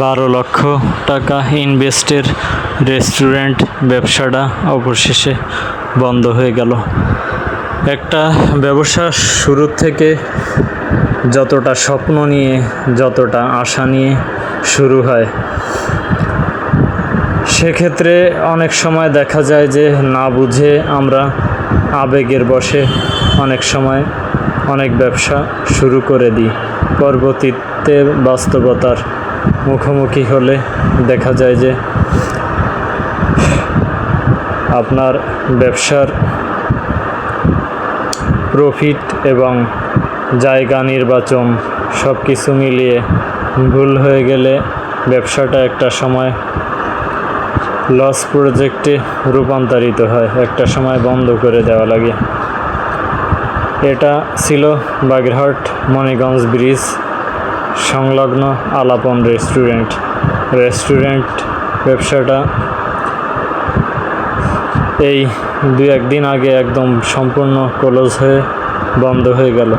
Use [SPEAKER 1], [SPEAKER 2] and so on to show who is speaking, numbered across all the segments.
[SPEAKER 1] বারো লক্ষ টাকা ইনভেস্টের রেস্টুরেন্ট ব্যবসাটা অবশেষে বন্ধ হয়ে গেল। একটা ব্যবসা শুরুর থেকে যতটা স্বপ্ন নিয়ে, যতটা আশা নিয়ে শুরু হয়, সেক্ষেত্রে অনেক সময় দেখা যায় যে না বুঝে আমরা আবেগের বশে অনেক সময় অনেক ব্যবসা শুরু করে দিই। পরবর্তীতে বাস্তবতার মুখোমুখি হলে দেখা যায় যে আপনার ব্যবসার প্রফিট এবং জায়গা নির্বাচন সব কিছু মিলিয়ে ভুল হয়ে গেলে ব্যবসাটা একটা সময় লস প্রজেক্টে রূপান্তরিত হয়, একটা সময় বন্ধ করে দেওয়া লাগে। এটা ছিল বাগেরহাট মণিগঞ্জ ব্রিজ। সংলগ্ন আলাপন রেস্টুরেন্ট। রেস্টুরেন্ট ব্যবসাটা এই দু একদিন আগে একদম সম্পূর্ণ ক্লোজ হয়ে বন্ধ হয়ে গেল।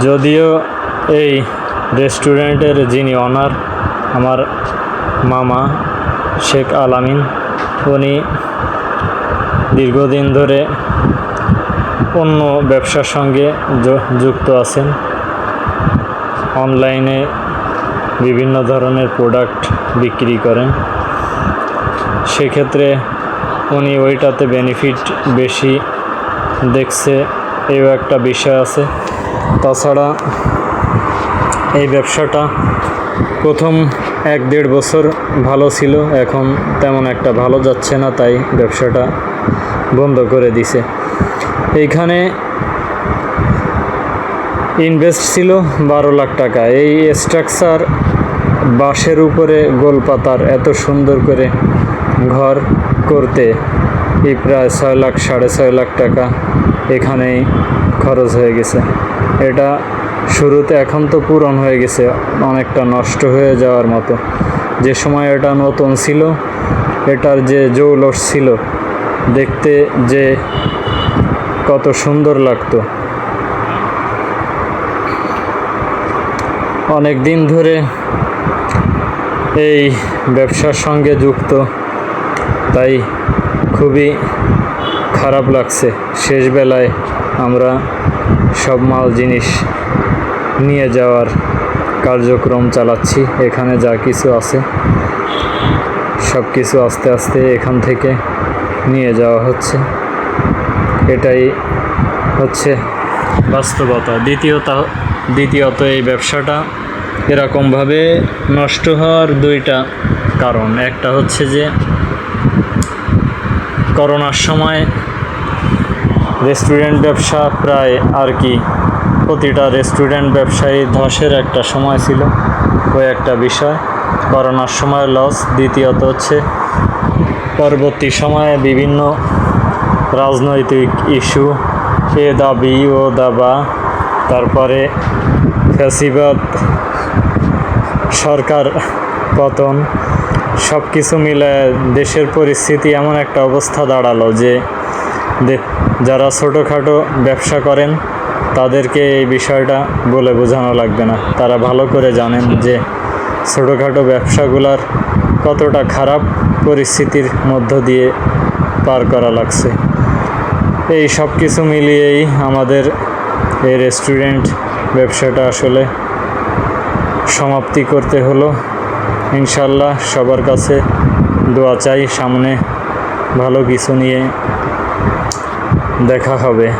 [SPEAKER 1] যদিও এই রেস্টুরেন্টের যিনি অনার আমার মামা শেখ আলামিন, উনি দীর্ঘদিন ধরে অন্য ব্যবসার সঙ্গে যুক্ত আছেন। অনলাইনে বিভিন্ন ধরনের প্রোডাক্ট বিক্রি করেন। সেক্ষেত্রে উনি ওইটাতে বেনিফিট বেশি দেখছে, এও একটা বিষয় আছে। তাছাড়া এই ব্যবসাটা প্রথম এক দেড় বছর ভালো ছিল, এখন তেমন একটা ভালো যাচ্ছে না, তাই ব্যবসাটা বন্ধ করে দিছে। এইখানে ইনভেস্ট ছিল বারো লাখ টাকা। এই স্ট্রাকচার বাঁশের উপরে গোলপাতার এত সুন্দর করে ঘর করতে এই প্রায় ছয় লাখ, সাড়ে ছয় লাখ টাকা এখানেই খরচ হয়ে গেছে। এটা শুরুতে এখন তো পূরণ হয়ে গেছে, অনেকটা নষ্ট হয়ে যাওয়ার মতো। যে সময় এটা নতুন ছিল, এটার যে জৌলস ছিল, দেখতে যে কত সুন্দর লাগতো। অনেক দিন ধরে এই ব্যবসার সঙ্গে যুক্ত। তাই খুবই খারাপ লাগছে। শেষ বেলায় আমরা সব মাল, জিনিস নিয়ে যাওয়ার কার্যক্রম চালাচ্ছি। এখানে যা কিছু আছে, সব কিছু আস্তে আস্তে এখান থেকে নিয়ে যাওয়া হচ্ছে। এটাই হচ্ছে বাস্তবতা। দ্বিতীয়ত দ্বিতীয়ত এই ব্যবসাটা এরকমভাবে নষ্ট হওয়ার দুইটা কারণ। একটা হচ্ছে যে, করোনার সময় রেস্টুরেন্ট ব্যবসা প্রায় আর কি প্রতিটা রেস্টুরেন্ট ব্যবসায়ী ধসের একটা সময় ছিল ওই একটা বিষয়। করোনার সময় লস, দ্বিতীয়ত হচ্ছে পরবর্তী সময়ে বিভিন্ন রাজনৈতিক ইস্যু, এ দাবি ও দাবা, তারপরে ফ্যাসিবাদ সরকার, পতন সব কিছু মিলে দেশের পরিস্থিতি এমন একটা অবস্থা দাঁড়াল যে যারা ছোটোখাটো ব্যবসা করেন, তাদেরকে এই বিষয়টা বলে বোঝানো লাগবে না। তারা ভালো করে জানেন যে ছোটোখাটো ব্যবসাগুলার কতটা খারাপ পরিস্থিতির মধ্য দিয়ে পার করা লাগছে। এই সব কিছু মিলিয়েই আমাদের এই রেস্টুরেন্ট ব্যবসাটা আসলে সমাপ্তি করতে হলো। ইনশাল্লাহ সবার কাছে দোয়া চাই সামনে ভালো কিছু নিয়ে দেখা হবে।